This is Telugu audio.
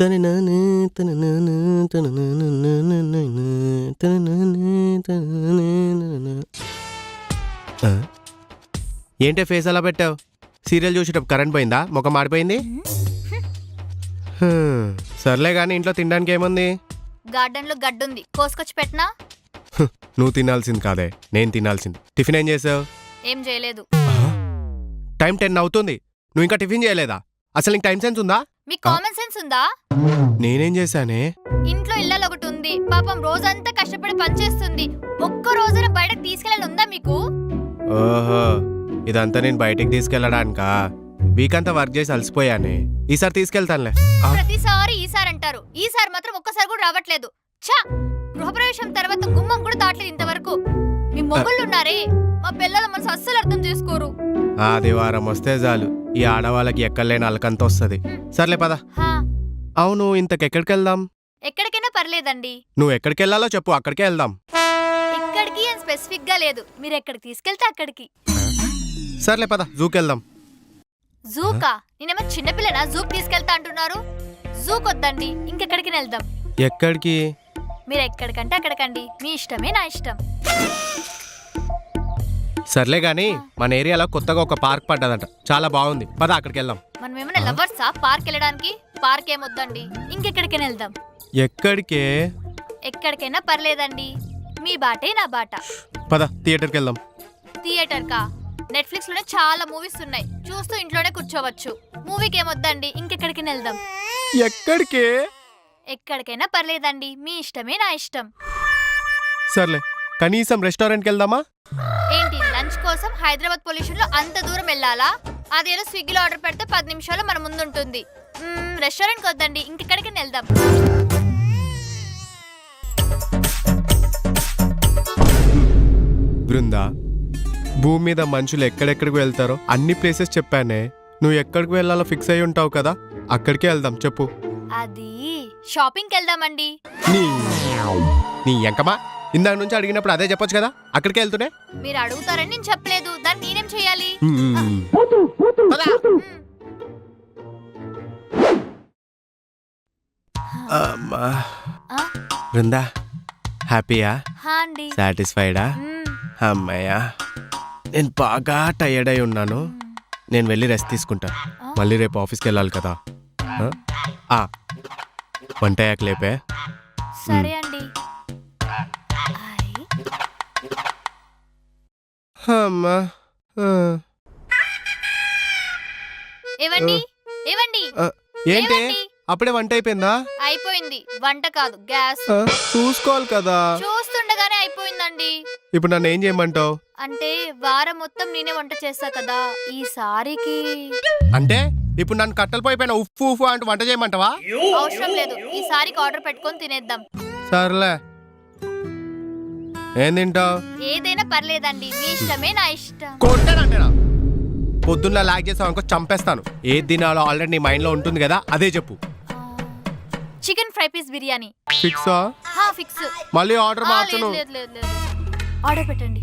ఏంటే ఫేస్ అలా పెట్టావు? సీరియల్ చూసేటప్పుడు కరెంట్ పోయిందా? ముఖం మాడిపోయింది? సర్లే కానీ ఇంట్లో తినడానికి ఏముంది? గార్డెన్లో గడ్డుంది. కోసుకొచ్చి పెట్టనా? నువ్వు తినాల్సింది కాదే. నేను తినాల్సింది. టిఫిన్ ఏం చేసావు? ఏం చేయలేదు. టైం టెన్ అవుతుంది. నువ్వు ఇంకా టిఫిన్ చేయలేదా? అసలు నీకు టైం సెన్స్ ఉందా? మీకు కామన్ సెన్స్ ఉందా? నేనేం చేశానే? ఇంట్లో ఇళ్ళలో ఒకటి ఉంది. పాపం రోజంతా కష్టపడి పనిచేస్తుంది ఒక్క రోజున బయటకు తీసుకెళ్ళాలి ఉందా మీకు? ఓహో ఇదంతా నేను బయటికి తీసుకెళ్ళడానికా? వీక్ అంతా వర్క్ చేసి అలసిపోయానే. ఈసారి తీసుకెళ్తానులే. ఆ, ప్రతిసారి ఈసారి అంటారు. ఈసారి మాత్రం ఒక్కసారి కూడా రావట్లేదు. ఛా! గృహప్రవేశం తర్వాత గుమ్మం కూడా దాటలేదు ఇంతవరకు. మీ మొగుళ్ళు ఉన్నారే. మా పిల్లల మనసు అస్సలు అర్థం చేసుకోరు. ఆదివారం వస్తే చాలు. ఈ ఆడవాళ్ళకి ఎక్కడలేని అలకంత వస్తుంది. సర్లే పద. అవును ఇంతకెక్కడికి వెళ్దాం ఎక్కడికైనా పర్లేదండి. నువ్వు ఎక్కడికి వెళ్ళాలో చెప్పు అక్కడికే వెళ్దాం. ఇక్కడికి అని స్పెసిఫిక్గా లేదు. మీరు ఎక్కడికి తీసుకెళ్తే అక్కడికి. సర్లే పద జూకి వెళ్దాం జూకా? నేనేమో చిన్నపిల్లనా? జూక్ తీసుకెళ్తా అంటున్నారు? జూక్ వద్దండి ఇంకెక్కడికి వెళ్దాం. ఎక్కడికి? మీరు ఎక్కడికంటే అక్కడికండి. మీ ఇష్టమే నా ఇష్టం. సర్లే గాని మన ఏరియాలో కొత్తగా ఒక పార్క్ పడ్డదంట. చాలా బాగుంది. పద అక్కడికి వెళ్దాం మనం ఏమైనా లవర్సా పార్క్ వెళ్ళడానికి పార్క్ ఏమొద్దండి ఇంకెక్కడికైనా వెళ్దాం. ఎక్కడికే? ఎక్కడికైనా పర్లేదండి. మీ బాటే నా బాట. పద థియేటర్కి? వెళ్దాం థియేటర్ కా నెట్ఫ్లిక్స్లోనే చాలా మూవీస్ ఉన్నాయి. చూస్తూ ఇంట్లోనే కూర్చోవచ్చు. మూవీకి ఏమొద్దండి ఇంకెక్కడికైనా వెళ్దాం. ఎక్కడికే? ఎక్కడికైనా పర్లేదండి. మీ ఇష్టమే నా ఇష్టం. సర్లే కనీసం రెస్టారెంట్కి వెళ్దామా ఏంటి కోసం హైదరాబాద్ పొల్యూషన్లో అంత దూరం వెళ్ళాలా? అదేదో స్విగ్గీలో ఆర్డర్ పెడితే పది నిమిషాలు మన ముందు ఉంటుంది రెస్టారెంట్కి వద్దండి. ఇంకెక్కడికి వెళ్దాం. బృందా భూమి మీద మనుషులు ఎక్కడెక్కడికి వెళ్తారో అన్ని ప్లేసెస్ చెప్పానే. నువ్వు ఎక్కడికి వెళ్ళాలో ఫిక్స్ అయి ఉంటావు కదా? అక్కడికే వెళ్దాం చెప్పు. అది షాపింగ్కి వెళ్దామండి. నీ నీ ఎంకమా? ఇందాక నుంచి అడిగినప్పుడు అదే చెప్పొచ్చు కదా? అక్కడికే వెళ్తూనే మీరు అడుగుతారని నేను చెప్పలేదు. దాన్ని నేనేం చేయాలి. అమ్మా? బృందా హ్యాపీయా? సాటిస్ఫైడా? మ్మ్. అమ్మయ్యా. నేను బాగా టయర్డ్ అయి ఉన్నాను. నేను వెళ్ళి రెస్ట్ తీసుకుంటా. ఆ? మళ్ళీ రేపు ఆఫీస్కి వెళ్ళాలి కదా. వంట అయ్యాక లేపే? సరే అండి. అమ్మా. ఏంటి? అప్పుడే వంట అయిపోయిందా? అయిపోయింది. వంట కాదు గ్యాస్. ఆ, చూసుకోవాలి కదా. చూస్తుండగానే అయిపోయిందండి. ఇప్పుడు నన్ను ఏం చేయమంటావు? అంటే వారం మొత్తం నేనే వంట చేస్తా కదా. ఈసారికి అంటే? ఇప్పుడు నన్ను కట్టెలు పోయిపోయిన ఉప్పు ఉప్పు అంటూ వంట చేయమంటావా? అవసరం లేదు. ఈసారికి ఆర్డర్ పెట్టుకొని తినేద్దాం. సర్లే. ఏం తింటావు ఏదైనా పర్లేదండి మీ ఇష్టమే నా ఇష్టం. కొట్టానంటేనా పొద్దున్న లాగ్ చేసావు అనుకో చంపేస్తాను. ఏది తినాలో ఆల్రెడీ నీ మైండ్లో ఉంటుంది కదా అదే చెప్పు. Chicken fry piece biryani. ఫిక్సా? హా ఫిక్స్. మళ్ళీ ఆర్డర్ ఆ, లేదు మార్చను లేదు లేదు లేదు. ఆర్డర్ పెట్టండి.